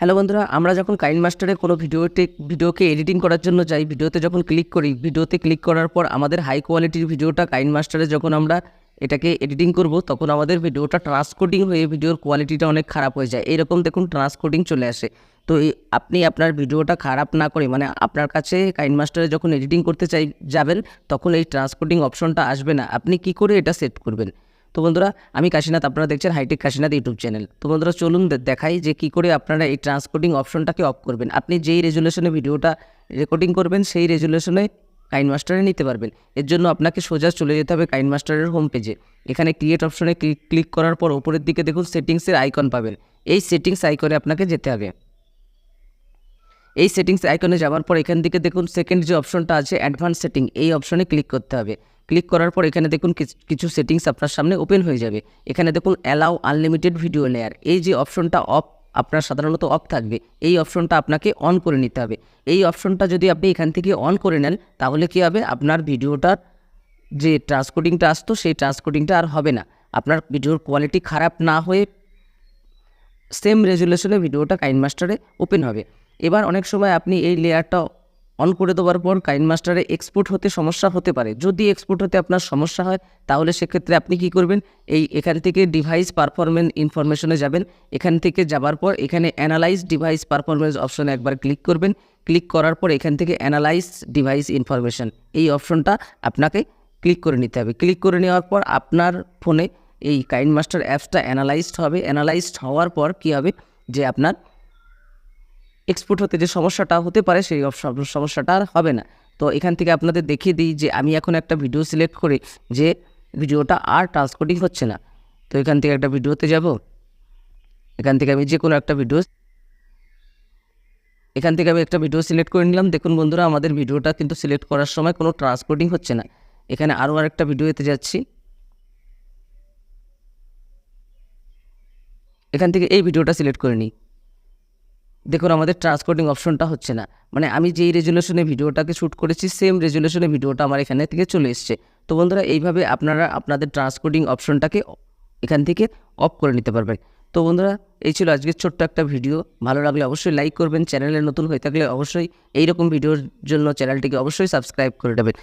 Hello বন্ধুরা, আমরা যখন কাইন মাস্টারে কোনো ভিডিওতে, ভিডিওকে এডিটিং করার জন্য যাই, ভিডিওতে যখন ক্লিক করি, ভিডিওতে ক্লিক করার পর আমাদের হাই কোয়ালিটির ভিডিওটা কাইন মাস্টারে যখন আমরা এটাকে এডিটিং করব, তখন আমাদের ভিডিওটা ট্রান্সকোডিং হয়ে ভিডিওর কোয়ালিটিটা অনেক খারাপ হয়ে যায়। এরকম দেখুন ট্রান্সকোডিং চলে আসে। তো আপনি আপনার ভিডিওটা খারাপ না করে মানে আপনার কাছে কাইন মাস্টারে যখন এডিটিং করতে চাই, যাবেন, তখন এই ট্রান্সকোডিং অপশনটা আসবে না। আপনি কি করে এটা সেট করবেন? তো বন্ধুরা, আমি কাশীনাথ, আপনারা দেখছেন হাইটেক কাশীনাথ ইউটিউব চ্যানেল। তো বন্ধুরা, চলুন দেখাই যে কি করে আপনারা এই ট্রান্সকোডিং অপশনটাকে অফ করবেন। আপনি যেই রেজুলেশনে ভিডিওটা রেকর্ডিং করবেন, সেই রেজুলেশনে কাইন মাস্টারে নিতে পারবেন। এর জন্য আপনাকে সোজা চলে যেতে হবে কাইন মাস্টারের হোম পেজে এখানে ক্রিয়েট অপশনে ক্লিক ক্লিক করার পর ওপরের দিকে দেখুন সেটিংসের আইকন পাবেন। এই সেটিংস আইকনে আপনাকে যেতে হবে। এই সেটিংস আইকনে যাওয়ার পর এখান থেকে দেখুন সেকেন্ড যে অপশনটা আছে অ্যাডভান্স সেটিং এই অপশনে ক্লিক করতে হবে। ক্লিক করার পর এখানে দেখুন কিছ- সেটিংস আপনার সামনে ওপেন হয়ে যাবে। এখানে দেখুন অ্যালাউ আনলিমিটেড ভিডিও লেয়ার এই যে অপশনটা অফ আপনার সাধারণত অফ থাকবে। এই অপশনটা আপনাকে অন করে নিতে হবে। এই অপশনটা যদি আপনি এখান থেকে অন করে নেন, তাহলে কী হবে? আপনার ভিডিওটার যে ট্রান্সকোডিংটা আসতো, সেই ট্রান্সকোডিংটা আর হবে না। আপনার ভিডিওর কোয়ালিটি খারাপ না হয়ে সেম রেজুলেশনে ভিডিওটা কাইন মাস্টারে ওপেন হবে। এবার অনেক সময় আপনি এই লেয়ারটা অন করে দেওয়ার পর কাইন মাস্টারে এক্সপোর্ট হতে সমস্যা হতে পারে। যদি এক্সপোর্ট হতে আপনার সমস্যা হয়, তাহলে সেক্ষেত্রে আপনি কি করবেন? এই এখান থেকে ডিভাইস পারফরমেন্স ইনফরমেশনে যাবেন। এখান থেকে যাবার পর এখানে অ্যানালাইজ ডিভাইস পারফরমেন্স অপশনে একবার ক্লিক করবেন। ক্লিক করার পর এখান থেকে অ্যানালাইজ ডিভাইস ইনফরমেশন এই অপশনটা আপনাকে ক্লিক করে নিতে হবে। ক্লিক করে নেওয়ার পর আপনার ফোনে এই কাইন মাস্টার অ্যাপসটা অ্যানালাইজড হবে। অ্যানালাইজড হওয়ার পর কী হবে? যে আপনার এক্সপোর্ট হতে যে সমস্যাটা হতে পারে, সেই সমস্যাটা আর হবে না। তো এখান থেকে আপনাদের দেখিয়ে দিই যে আমি এখন একটা ভিডিও সিলেক্ট করে যে ভিডিওটা আর ট্রান্সকোডিং হচ্ছে না। তো এখান থেকে একটা ভিডিওতে যাব। এখান থেকে আমি যে কোনো একটা ভিডিও এখান থেকে আমি একটা ভিডিও সিলেক্ট করে নিলাম। দেখুন বন্ধুরা, আমাদের ভিডিওটা কিন্তু সিলেক্ট করার সময় কোনো ট্রান্সকোডিং হচ্ছে না। এখানে আরও আরেকটা ভিডিওতে যাচ্ছি। এখান থেকে এই ভিডিওটা সিলেক্ট করে নিই। দেখুন, আমাদের ট্রান্সকোডিং অপশনটা হচ্ছে না। মানে আমি যেই রেজুলেশনে ভিডিওটাকে শ্যুট করেছি সেম রেজুলেশনে ভিডিওটা আমার এখানে থেকে চলে এসছে। তো বন্ধুরা, এইভাবে আপনারা আপনাদের ট্রান্সকোডিং অপশনটাকে এখান থেকে অফ করে নিতে পারবেন। তো বন্ধুরা, এই ছিল আজকের ছোট্ট একটা ভিডিও ভালো লাগলে অবশ্যই লাইক করবেন। চ্যানেলে নতুন হয়ে থাকলে অবশ্যই এইরকম ভিডিওর জন্য চ্যানেলটিকে অবশ্যই সাবস্ক্রাইব করে দেবেন।